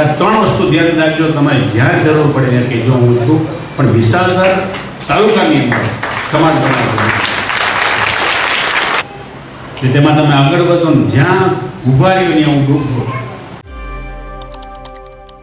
આ ત્રણ વસ્તુ ધ્યાન રાખજો. તમારે જ્યાં જરૂર પડે ત્યાં કહેજો, હું છું. પણ વિશાલગર તાલુકાની અંદર સમાજ બનાવવાનો તેમાં તમે આગળ વધો જ્યાં ઊભા રહ્યો ત્યાં હું ડૂબો છું.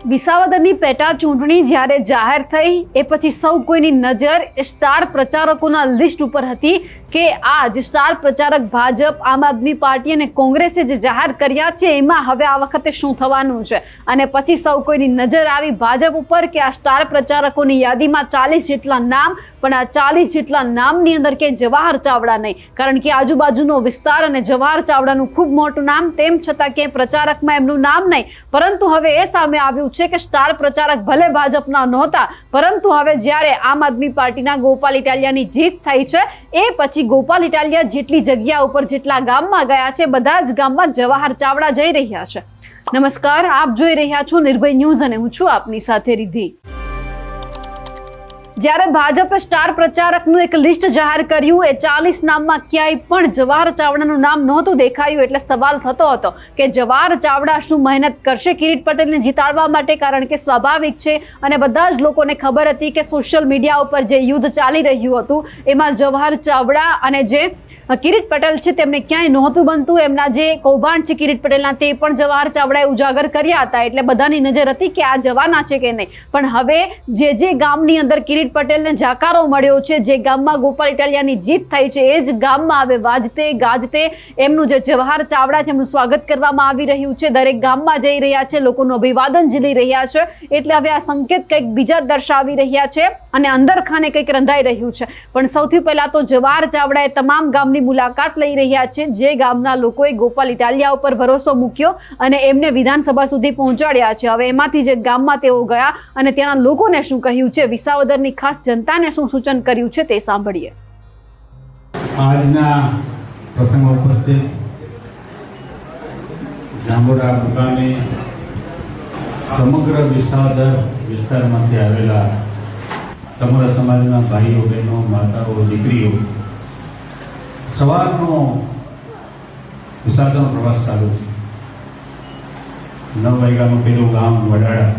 વિસાવદરની પેટા ચૂંટણી જ્યારે જાહેર થઈ, એ પછી સૌ કોઈની નજર સ્ટાર પ્રચારકોના લિસ્ટ ઉપર હતી કે આ જે સ્ટાર પ્રચારક ભાજપ, આમ આદમી પાર્ટી અને કોંગ્રેસે જે જાહેર કર્યા છે, એમાં હવે આ વખતે શું થવાનું છે? અને પછી સૌ કોઈની નજર આવી ભાજપ ઉપર કે આ સ્ટાર પ્રચારકોની યાદીમાં ચાલીસ જેટલા નામ, પણ આ ચાલીસ જેટલા નામની અંદર કે જવાહર ચાવડા નહીં. કારણ કે આજુબાજુનો વિસ્તાર અને જવાહર ચાવડાનું ખૂબ મોટું નામ, તેમ છતાં કે પ્રચારકમાં એમનું નામ નહીં. પરંતુ હવે એ સામે આવ્યું છે કે સ્ટાર પ્રચારક ભલે ભાજપના નહોતા, પરંતુ હવે જ્યારે આમ આદમી પાર્ટીના ગોપાલ ઇટાલિયાની જીત થઈ છે, એ પછી ગોપાલ ઇટાલિયા જેટલી જગ્યા ઉપર જેટલા ગામમાં ગયા છે, બધા જ ગામમાં જવાહર ચાવડા જઈ રહ્યા છે. નમસ્કાર, આપ જોઈ રહ્યા છો નિર્ભય ન્યૂઝ અને હું છું આપની સાથે રિધિ જ્યારે ભાજપે સ્ટાર પ્રચારકનું એક લિસ્ટ જાહેર કર્યું, એ ચાલીસ નામમાં ક્યાંય પણ જવાહર ચાવડાનું નામ નહોતું દેખાયું એટલે સવાલ થતો હતો કે જવાહર ચાવડા શું મહેનત કરશે કિરીટ પટેલને જીતાડવા માટે? કારણ કે સ્વાભાવિક છે અને બધા જ લોકોને ખબર હતી કે સોશિયલ મીડિયા ઉપર જે યુદ્ધ ચાલી રહ્યું હતું, એમાં જવાહર ચાવડા અને જે કિરીટ પટેલ છે, તેમને ક્યાંય નહોતું બનતું. એમના જે કૌભાંડ છે, કિરીટ પટેલના, તે પણ જવાહર ચાવડાએ ઉજાગર કર્યા હતા. એટલે બધાની નજર હતી કે આ જવાના છે કે નહીં. પણ હવે જે જે ગામની અંદર કિરીટ પટેલને જાકારો મળ્યો છે, જે ગામમાં ગોપાલ ઇટાલિયાની જીત થઈ છે, એ જ ગામમાં હવે વાજતે ગાજતે એમનું જે જવાહર ચાવડા છે, એમનું સ્વાગત કરવામાં આવી રહ્યું છે. દરેક ગામમાં જઈ રહ્યા છે, લોકોનું અભિવાદન ઝીલી રહ્યા છે. એટલે હવે આ સંકેત કંઈક બીજા દર્શાવી રહ્યા છે. અને અંદર ખાને કંઈક રંધાઈ રહ્યું છે. પણ સૌથી પહેલા તો જવાહર ચાવડાએ તમામ ગામની મુલાકાત લઈ રહ્યા છે. જે ગામના લોકોએ ગોપાલ ઇટાલિયા ઉપર ભરોસો મૂક્યો અને એમને વિધાનસભા સુધી પહોંચાડ્યા છે. હવે એમાંથી જે ગામમાં તેઓ ગયા અને ત્યાંના લોકોને શું કહ્યું છે, વિસાવદરની ખાસ જનતાને શું સૂચન કર્યું છે તે સાંભળીએ. આજના પ્રસંગ ઉપસ્થિત જાંબુડા મુકામે સમગ્ર વિસાવદર વિસ્તારમાંથી આવેલા સમગ્ર સમાજના ભાઈઓ, બહેનો, માતાઓ, દીકરીઓ, સવારનો વિસાવદરનો પ્રવાસ ચાલુ છે. નવ વાગ્યાનું પેલું ગામ વડાળા.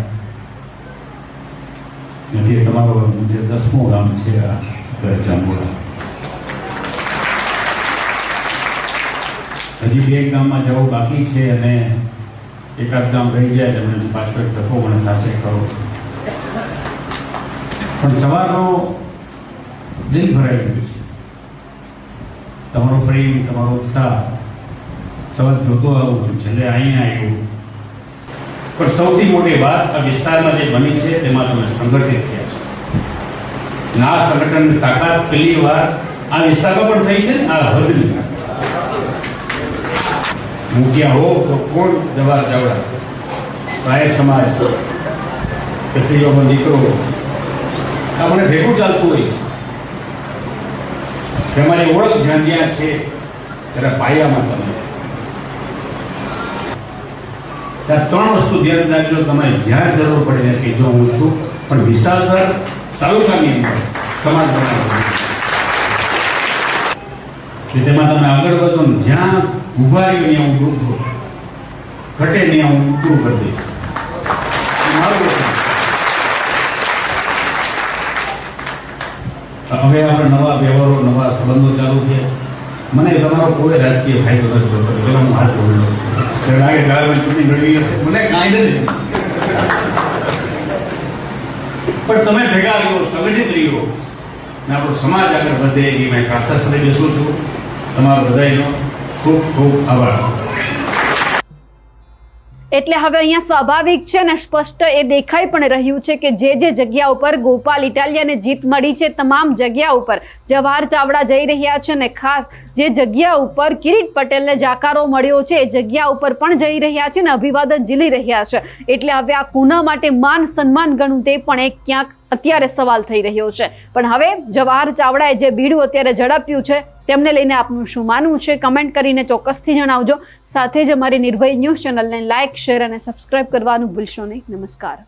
નથી તમારું જે દસમું ગામ છે, આ હજી બે ગામમાં જવું બાકી છે અને એકાદ ગામ રહી જાય એટલે પાછો એક તફો મને થશે, ખરો. પણ સવારનો દિલ ભરાઈ ગયું છે. તમારો પ્રેમ, તમારો ઉત્સાહ સવાર જોતો આવું છું, છેલ્લે અહીં આવ્યું. પણ સૌથી મોટી વાત આ વિસ્તારમાં જે બની છે, તેમાં તમે સંગઠિત થયા છો. ના સંગઠનની તાકાત પહેલી વાર આ વિસ્તારમાં પણ થઈ છે ને, આ હદની હું ક્યાં હો, તો કોણ દવા ચાવડા રાય સમાજ ક્ષત્રિયોનો દીકરો આ મને ભેગું ચાલતું હોય છે. તમારી ઓળખ જ્યાં જ્યાં છે, ત્યારે પાયામાં તમે ત્યાં ત્રણ વસ્તુ ધ્યાન રાખજો, તમારે જ્યાં જરૂર પડે કે જો હું છું. પણ વિશાળગર તાલુકાની અંદર સમાજ કે તેમાં તમે આગળ વધો જ્યાં ઊભા રહ્યો, ત્યાં હું ડૂબતો છું. ઘટે ત્યાં હું પૂરું કરી દઈશ. હવે આપણે નવા વ્યવહારો નવા સંબંધો ચાલુ છે. મને તમારો કોઈ રાજકીય ફાયદો નથી થતો. એટલે હું હાથ જોડી છું. લાગે ચૂંટણી લડવી હશે મને કાંઈ નથી. પણ તમે ભેગા રહ્યો સંગઠિત રહ્યો ને આપણો સમાજ આગળ વધે એવી મેં પ્રાર્થના સાથે બેસું છું. તમારો બધાનો ખૂબ ખૂબ આભાર. એટલે હવે અહીંયા સ્વાભાવિક છે ને સ્પષ્ટ એ દેખાઈ પણ રહ્યું છે કે જે જે જગ્યા ઉપર ગોપાલ ઇટાલિયાને જીત મળી છે તમામ જગ્યા ઉપર. જવાહર ચાવડા જઈ રહ્યા છે ને ખાસ જે જગ્યા ઉપર કિરીટ પટેલને જાકારો મળ્યો છે, એ જગ્યા ઉપર પણ જઈ રહ્યા છે ને અભિવાદન ઝીલી રહ્યા છે. એટલે હવે આ કુના માટે માન સન્માન ગણું તે પણ એક ક્યાંક અત્યારે સવાલ થઈ રહ્યો છે. પણ હવે જવાહર ચાવડાએ જે બીડું અત્યારે ઝડપ્યું છે, તેમને લઈને આપનું શું માનવું છે? કમેન્ટ કરીને ચોક્કસથી જણાવજો. સાથે જ અમારી નિર્ભય ન્યૂઝ ચેનલને લાઇક શેર અને સબસ્ક્રાઇબ કરવાનું ભૂલશો નહીં. નમસ્કાર.